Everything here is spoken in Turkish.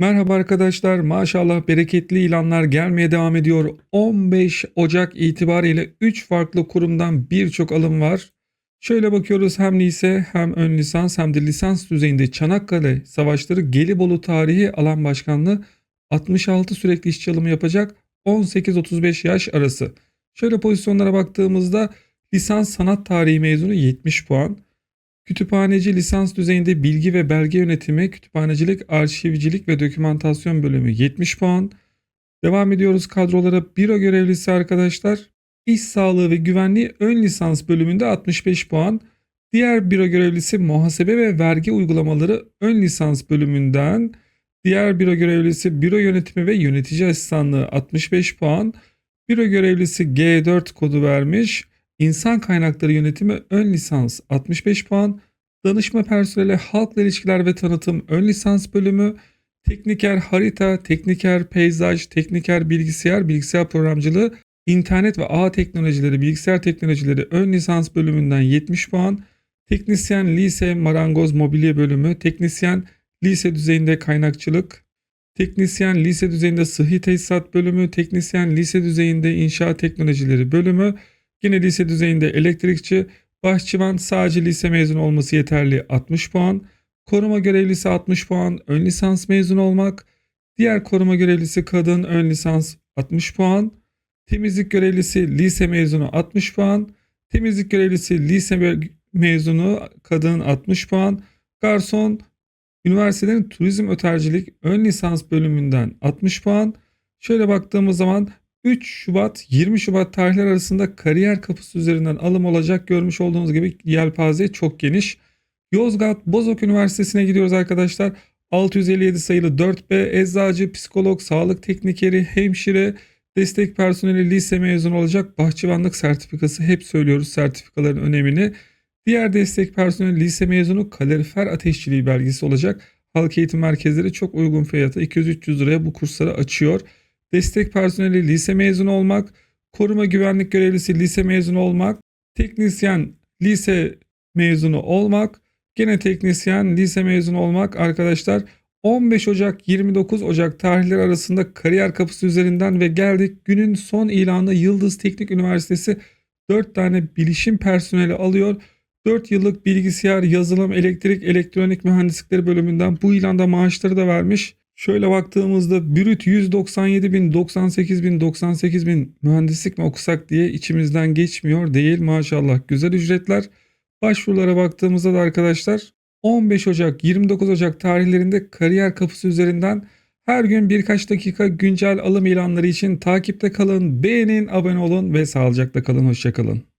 Merhaba arkadaşlar. Maşallah bereketli ilanlar gelmeye devam ediyor. 15 Ocak itibariyle 3 farklı kurumdan birçok alım var. Şöyle bakıyoruz hem lise hem ön lisans hem de lisans düzeyinde Çanakkale Savaşları Gelibolu Tarihi Alan Başkanlığı 66 sürekli işçi alımı yapacak 18-35 yaş arası. Şöyle pozisyonlara baktığımızda lisans sanat tarihi mezunu 70 puan. Kütüphaneci lisans düzeyinde bilgi ve belge yönetimi, kütüphanecilik, arşivcilik ve dokümantasyon bölümü 70 puan. Devam ediyoruz kadrolara. Büro görevlisi arkadaşlar. İş sağlığı ve güvenliği ön lisans bölümünde 65 puan. Diğer büro görevlisi muhasebe ve vergi uygulamaları ön lisans bölümünden. Diğer büro görevlisi büro yönetimi ve yönetici asistanlığı 65 puan. Büro görevlisi G4 kodu vermiş. İnsan kaynakları yönetimi ön lisans 65 puan. Danışma personeli halkla ilişkiler ve tanıtım ön lisans bölümü. Tekniker harita, tekniker peyzaj, tekniker bilgisayar, bilgisayar programcılığı, internet ve ağ teknolojileri, bilgisayar teknolojileri ön lisans bölümünden 70 puan. Teknisyen lise marangoz mobilya bölümü, teknisyen lise düzeyinde kaynakçılık, teknisyen lise düzeyinde sıhhi tesisat bölümü, teknisyen lise düzeyinde inşaat teknolojileri bölümü, Yine lise düzeyinde elektrikçi, bahçıvan sadece lise mezunu olması yeterli 60 puan. Koruma görevlisi 60 puan, ön lisans mezunu olmak. Diğer koruma görevlisi kadın ön lisans 60 puan. Temizlik görevlisi lise mezunu 60 puan. Temizlik görevlisi lise me- mezunu kadın 60 puan. Garson üniversitelerin turizm ötercilik ön lisans bölümünden 60 puan. Şöyle baktığımız zaman 3 Şubat 20 Şubat tarihler arasında kariyer kapısı üzerinden alım olacak. Görmüş olduğunuz gibi yelpaze çok geniş. Yozgat Bozok Üniversitesi'ne gidiyoruz arkadaşlar. 657 sayılı 4B eczacı, psikolog, sağlık teknikeri, hemşire, destek personeli lise mezunu olacak. Bahçıvanlık sertifikası hep söylüyoruz sertifikaların önemini. Diğer destek personeli lise mezunu kalorifer ateşçiliği belgesi olacak. Halk eğitim merkezleri çok uygun fiyata 200-300 liraya bu kursları açıyor. Destek personeli lise mezunu olmak, koruma güvenlik görevlisi lise mezunu olmak, teknisyen lise mezunu olmak, gene teknisyen lise mezunu olmak arkadaşlar 15 Ocak 29 Ocak tarihleri arasında kariyer kapısı üzerinden ve geldik günün son ilanı Yıldız Teknik Üniversitesi 4 tane bilişim personeli alıyor. 4 yıllık bilgisayar, yazılım, elektrik, elektronik mühendislikleri bölümünden bu ilanda maaşları da vermiş. Şöyle baktığımızda brüt 197 bin, 98 bin, 98 bin mühendislik mi okusak diye içimizden geçmiyor değil maşallah. Güzel ücretler. Başvurulara baktığımızda da arkadaşlar 15 Ocak 29 Ocak tarihlerinde kariyer kapısı üzerinden her gün birkaç dakika güncel alım ilanları için takipte kalın, beğenin, abone olun ve sağlıcakla kalın. Hoşçakalın.